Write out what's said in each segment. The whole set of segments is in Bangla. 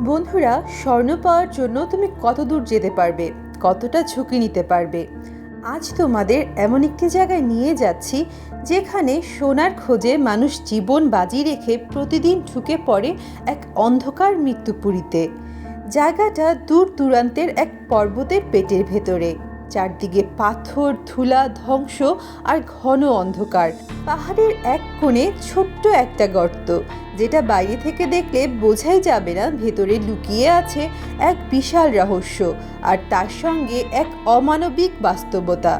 বন্ধুরা, স্বর্ণ পাওয়ার জন্য তুমি কত দূর যেতে পারবে? কতটা ঝুঁকি নিতে পারবে? আজ তোমাদের এমন একটি জায়গায় নিয়ে যাচ্ছি, যেখানে সোনার খোঁজে মানুষ জীবন বাজি রেখে প্রতিদিন ঢুকে পড়ে এক অন্ধকার মৃত্যুপুরীতে। জায়গাটা দূর দূরান্তের এক পর্বতের পেটের ভেতরে। চারদিকে পাথর, ধুলা, ধ্বংস আর ঘন অন্ধকার। পাহাড়ের এক কোণে ছোট্ট একটা গর্ত, যেটা বাইরে থেকে দেখলে বোঝাই যাবে না ভেতরে লুকিয়ে আছে এক বিশাল রহস্য আর তার সঙ্গে এক অমানবিক বাস্তবতা।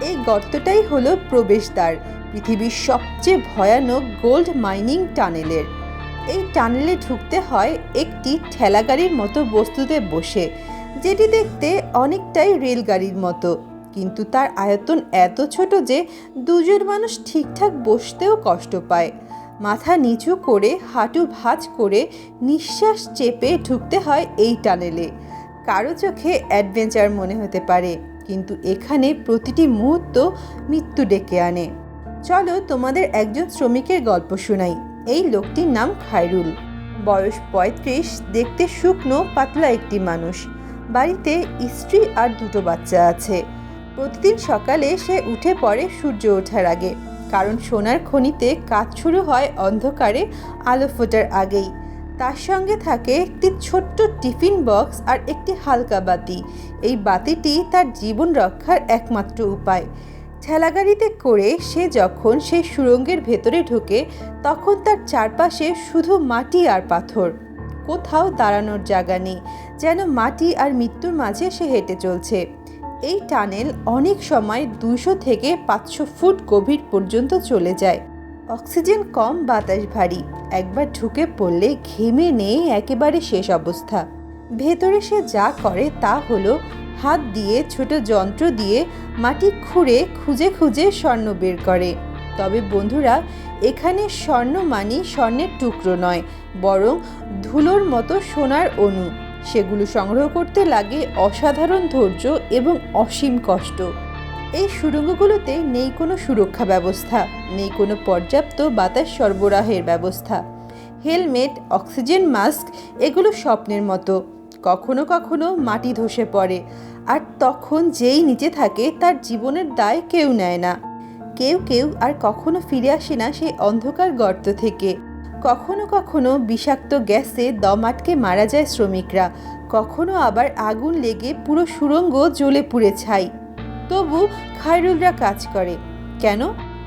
এই গর্তটাই হলো প্রবেশদ্বার, পৃথিবীর সবচেয়ে ভয়ানক গোল্ড মাইনিং টানেলের। এই টানেলে ঢুকতে হয় একটি ঠেলাগাড়ির মতো বস্তুতে বসে যেটি দেখতে অনেকটাই রেলগাড়ির মতো। কিন্তু তার আয়তন এত ছোট যে দুজন মানুষ ঠিকঠাক বসতেও কষ্ট পায়। মাথা নিচু করে হাঁটু ভাঁজ করে নিঃশ্বাস চেপে ঢুকতে হয় এই টানেলে। কারও চোখে অ্যাডভেঞ্চার মনে হতে পারে, কিন্তু এখানে প্রতিটি মুহূর্ত মৃত্যু ডেকে আনে। চলো তোমাদের একজন শ্রমিকের গল্প শোনাই। এই লোকটির নাম খায়রুল। বয়স পঁয়ত্রিশ, দেখতে শুকনো, পাতলা একটি মানুষ। বাড়িতে স্ত্রী আর দুটো বাচ্চা আছে। প্রতিদিন সকালে সে উঠে পড়ে সূর্য ওঠার আগে, কারণ সোনার খনিতে কাজ শুরু হয় অন্ধকারে আলো ফোটার আগেই। তার সঙ্গে থাকে একটি ছোট্ট টিফিন বক্স আর একটি হালকা বাতি। এই বাতিটি তার জীবন রক্ষার একমাত্র উপায়। ঠেলাগাড়িতে করে সে যখন সেই সুড়ঙ্গের ভেতরে ঢোকে, তখন তার চারপাশে শুধু মাটি আর পাথর। কোথাও দাঁড়ানোর জায়গা নেই, যেন মাটি আর মৃত্যুর মাঝে সে হেঁটে চলছে। এই টানেল অনেক সময় দুশো থেকে পাঁচশো ফুট গভীর পর্যন্ত চলে যায়। অক্সিজেন কম, বাতাস ভারী। একবার ঢুকে পড়লে ঘেমে নেই একেবারে শেষ অবস্থা। ভেতরে সে যা করে তা হলো হাত দিয়ে ছোট যন্ত্র দিয়ে মাটি খুঁড়ে খুঁজে খুঁজে স্বর্ণ বের করে। তবে বন্ধুরা, এখানে স্বর্ণ মানি স্বর্ণের টুকরো নয়, বরং ধুলোর মতো সোনার অণু। সেগুলো সংগ্রহ করতে লাগে অসাধারণ ধৈর্য এবং অসীম কষ্ট। এই সুড়ঙ্গগুলোতে নেই কোনো সুরক্ষা ব্যবস্থা, নেই কোনো পর্যাপ্ত বাতাস সরবরাহের ব্যবস্থা। হেলমেট, অক্সিজেন মাস্ক, এগুলো স্বপ্নের মতো। কখনো কখনো মাটি ধসে পড়ে, আর তখন যেই নিচে থাকে তার জীবনের দায় কেউ নেয় না। কেউ কেউ আর কখনো ফিরে আসে না সেই অন্ধকার গর্ত থেকে। কখনো কখনো বিষাক্ত গ্যাসে দম আটকে মারা যায় শ্রমিকরা। কখনো আবার আগুন লেগে পুরো সুড়ঙ্গ জ্বলে পুড়ে ছাই। তবু খায়রুলরা কাজ করে। কেন?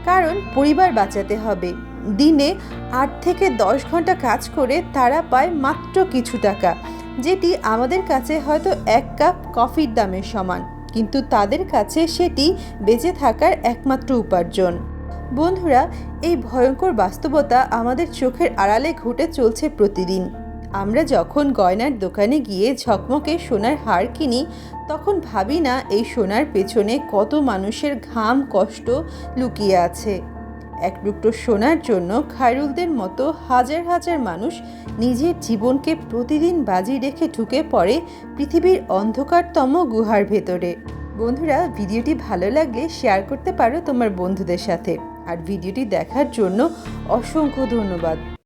কারণ পরিবার বাঁচাতে হবে। দিনে আট থেকে দশ ঘণ্টা কাজ করে তারা পায় মাত্র কিছু টাকা, যেটি আমাদের কাছে হয়তো এক কাপ কফির দামের সমান। কিন্তু তাদের কাছে সেটি বেঁচে থাকার একমাত্র উপার্জন। বন্ধুরা, এই ভয়ঙ্কর বাস্তবতা আমাদের চোখের আড়ালে ঘটে চলছে প্রতিদিন। আমরা যখন গয়নার দোকানে গিয়ে ঝকমকে সোনার হার কিনি, তখন ভাবি না এই সোনার পেছনে কত মানুষের ঘাম কষ্ট লুকিয়ে আছে। এক টুকরো সোনার জন্য খায়রুলদের মতো হাজার হাজার মানুষ নিজের জীবনকে প্রতিদিন বাজি রেখে ঢুকে পড়ে পৃথিবীর অন্ধকারতম গুহার ভেতরে। বন্ধুরা, ভিডিওটি ভালো লাগলে শেয়ার করতে পারো তোমার বন্ধুদের সাথে। আর ভিডিওটি দেখার জন্য অসংখ্য ধন্যবাদ।